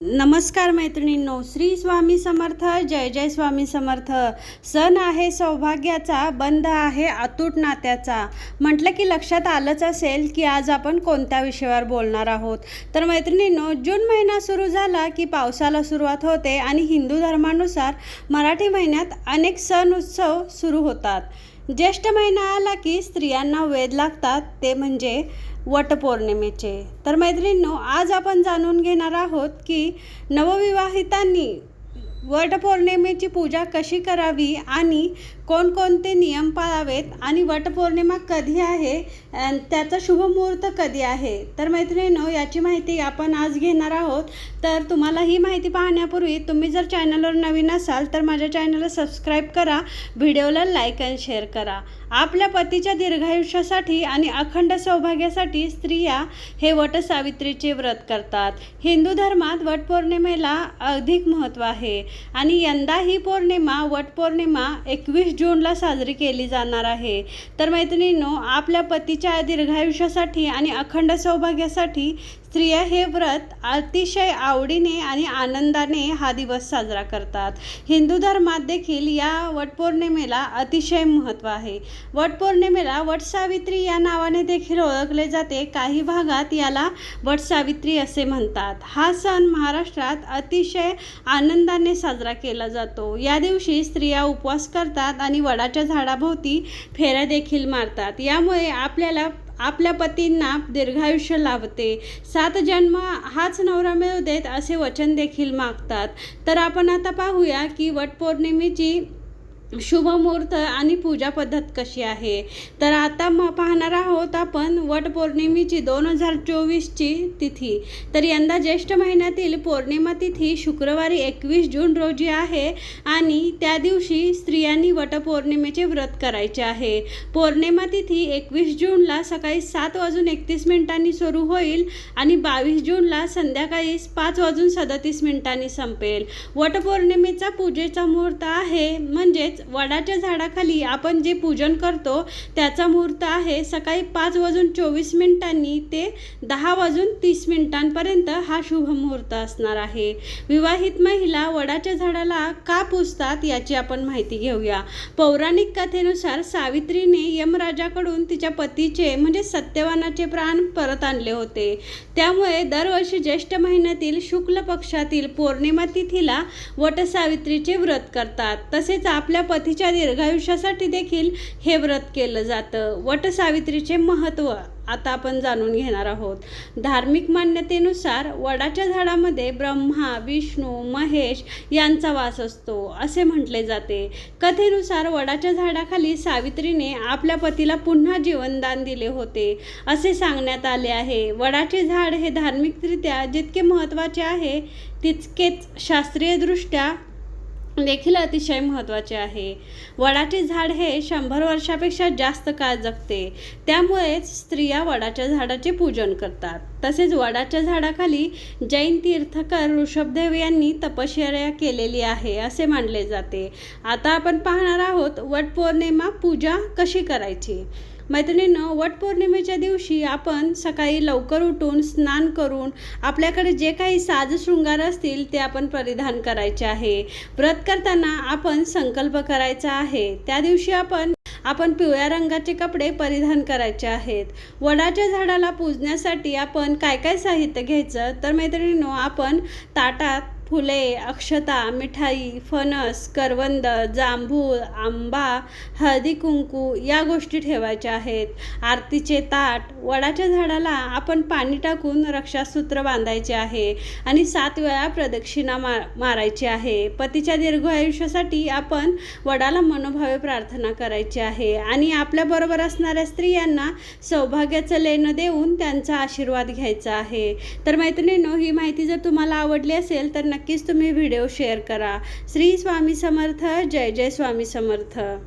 नमस्कार मैत्रिणींनो श्री स्वामी समर्थ जय जय स्वामी समर्थ. सण आहे सौभाग्याचा बंध आहे अतूट नात्याचा. म्हटलं की लक्षात आलंच असेल की आज आपण कोणत्या विषयावर बोलणार आहोत. तर मैत्रिणींनो जून महिना सुरू झाला की पावसाला सुरुवात होते आणि हिंदू धर्मानुसार मराठी महिन्यात अनेक सण उत्सव सुरू होतात. ज्येष्ठ महिना आला की स्त्रियांना वेध लागतात ते म्हणजे वटपौर्णिमेचे. तर मैत्रिणींनो आज आपण जाणून घेणार आहोत की नवविवाहितांनी वटपौर्णिमेची पूजा कशी करावी आणि कोणकोणते नियम पाळावेत आणि वटपौर्णिमा कधी आहे त्याचा शुभ मुहूर्त कधी आहे? तर मैत्रिणींनो याची माहिती आपण आज घेणार आहोत. तर तुम्हाला ही माहिती पाहण्यापूर्वी तुम्ही जर चॅनलवर नवीन असाल तर माझ्या चॅनलला सबस्क्राईब करा व्हिडिओला लाईक अँड शेअर करा. आपल्या पतीच्या दीर्घायुष्यासाठी आणि अखंड सौभाग्यासाठी स्त्रिया हे वटसावित्रीचे व्रत करतात. हिंदू धर्मात वटपौर्णिमेला अधिक महत्त्व आहे. आणि यंदा ही पौर्णिमा वटपौर्णिमा एकवीस जूनला साजरी केली जाणार आहे. तर मैत्रिणींनो आपल्या पतीच्या दीर्घायुष्यासाठी आणि अखंड सौभाग्यासाठी स्त्रिया हे व्रत अतिशय आवडीने आणि आनंदाने हा दिवस साजरा करतात. हिंदू धर्मात देखील या वटपौर्णिमेला अतिशय महत्त्व आहे. वटपौर्णिमेला वटसावित्री या नावाने देखील ओळखले जाते. काही भागात याला वटसावित्री असे म्हणतात. हा सण महाराष्ट्रात अतिशय आनंदाने साजरा केला जातो. या दिवशी स्त्रिया उपवास करतात आणि वडाच्या झाडाभोवती फेऱ्या देखील मारतात. यामुळे आपल्याला आपल्या पतींना दीर्घायुष्य लाभते सात जन्म हाच नवरा मिळू देत असे वचन देखील मागतात. तर आपण आता पाहूया की वटपौर्णिमेची शुभ मुहूर्त आणि पूजा पद्धत कशी आहे? तर आता मग पाहणार आहोत आपण वटपौर्णिमेची दोन हजार चोवीसची तिथी. तर यंदा ज्येष्ठ महिन्यातील पौर्णिमा तिथी शुक्रवारी एकवीस जून रोजी आहे आणि त्या दिवशी स्त्रियांनी वटपौर्णिमेचे व्रत करायचे आहे. पौर्णिमा तिथी एकवीस जूनला सकाळी सात वाजून एकतीस मिनिटांनी सुरू होईल आणि बावीस जूनला संध्याकाळी पाच वाजून सदतीस मिनिटांनी संपेल. वटपौर्णिमेचा पूजेचा मुहूर्त आहे म्हणजेच वडाच्या झाडाखाली आपण जे पूजन करतो त्याचा मुहूर्त आहे सकाळी पाच वाजून चोवीस मिनिटांनी ते दहा वाजून तीस मिनिटांपर्यंत हा शुभ मुहूर्त असणार आहे. विवाहित महिला वडाच्या झाडाला का पुजतात याची आपण माहिती घेऊया. पौराणिक कथेनुसार सावित्रीने यमराजाकडून तिच्या पतीचे म्हणजे सत्यवानाचे प्राण परत आणले होते. त्यामुळे दरवर्षी ज्येष्ठ महिन्यातील शुक्ल पक्षातील पौर्णिमा तिथीला वटसावित्रीचे व्रत करतात. तसेच आपल्या पतीच्या दीर्घायुष्यासाठी देखील हे व्रत केलं जातं. वटसावित्रीचे महत्त्व आता आपण जाणून घेणार आहोत. धार्मिक मान्यतेनुसार वडाच्या झाडामध्ये ब्रह्मा विष्णू महेश यांचा वास असतो असे म्हटले जाते. कथेनुसार वडाच्या झाडाखाली सावित्रीने आपल्या पतीला पुन्हा जीवनदान दिले होते असे सांगण्यात आले आहे. वडाचे झाड हे धार्मिकरित्या जितके महत्त्वाचे आहे तितकेच शास्त्रीयदृष्ट्या देखील अतिशय महत्त्वाचे आहे. वडाचे झाड हे शंभर वर्षापेक्षा जास्त काळ जगते. त्यामुळेच स्त्रिया वडाच्या झाडाचे पूजन करतात. तसेच वडाच्या झाडाखाली जैन तीर्थकर ऋषभदेव यांनी तपश्चर्या केलेली आहे असे मानले जाते. आता आपण पाहणार आहोत वटपौर्णिमा पूजा कशी करायची? मैत्रिणीनं वटपौर्णिमेच्या दिवशी आपण सकाळी लवकर उठून स्नान करून आपल्याकडे जे काही साज शृंगार असतील ते आपण परिधान करायचे आहे. व्रत करताना आपण संकल्प करायचा आहे. त्या दिवशी आपण आपण पिवळ्या रंगाचे कपडे परिधान करायचे आहेत. वडाच्या झाडाला पूजण्यासाठी आपण काय काय साहित्य घ्यायचं? तर मैत्रिणीनो आपण ताटात फुले अक्षता मिठाई फणस करवंद जांभूळ आंबा हळदी कुंकू या गोष्टी ठेवायच्या आहेत. आरतीचे ताट वडाच्या झाडाला आपण पाणी टाकून रक्षासूत्र बांधायचे आहे आणि सात वेळा प्रदक्षिणा मा मारायची आहे. पतीच्या दीर्घ आयुष्यासाठी आपण वडाला मनोभावे प्रार्थना करायची आहे आणि आपल्याबरोबर असणाऱ्या स्त्रियांना सौभाग्याचं लेणं देऊन त्यांचा आशीर्वाद घ्यायचा आहे. तर मैत्रिणींनो ही माहिती जर तुम्हाला आवडली असेल तर नक्कीच तुम्ही व्हिडिओ शेअर करा. श्री स्वामी समर्थ जय जय स्वामी समर्थ.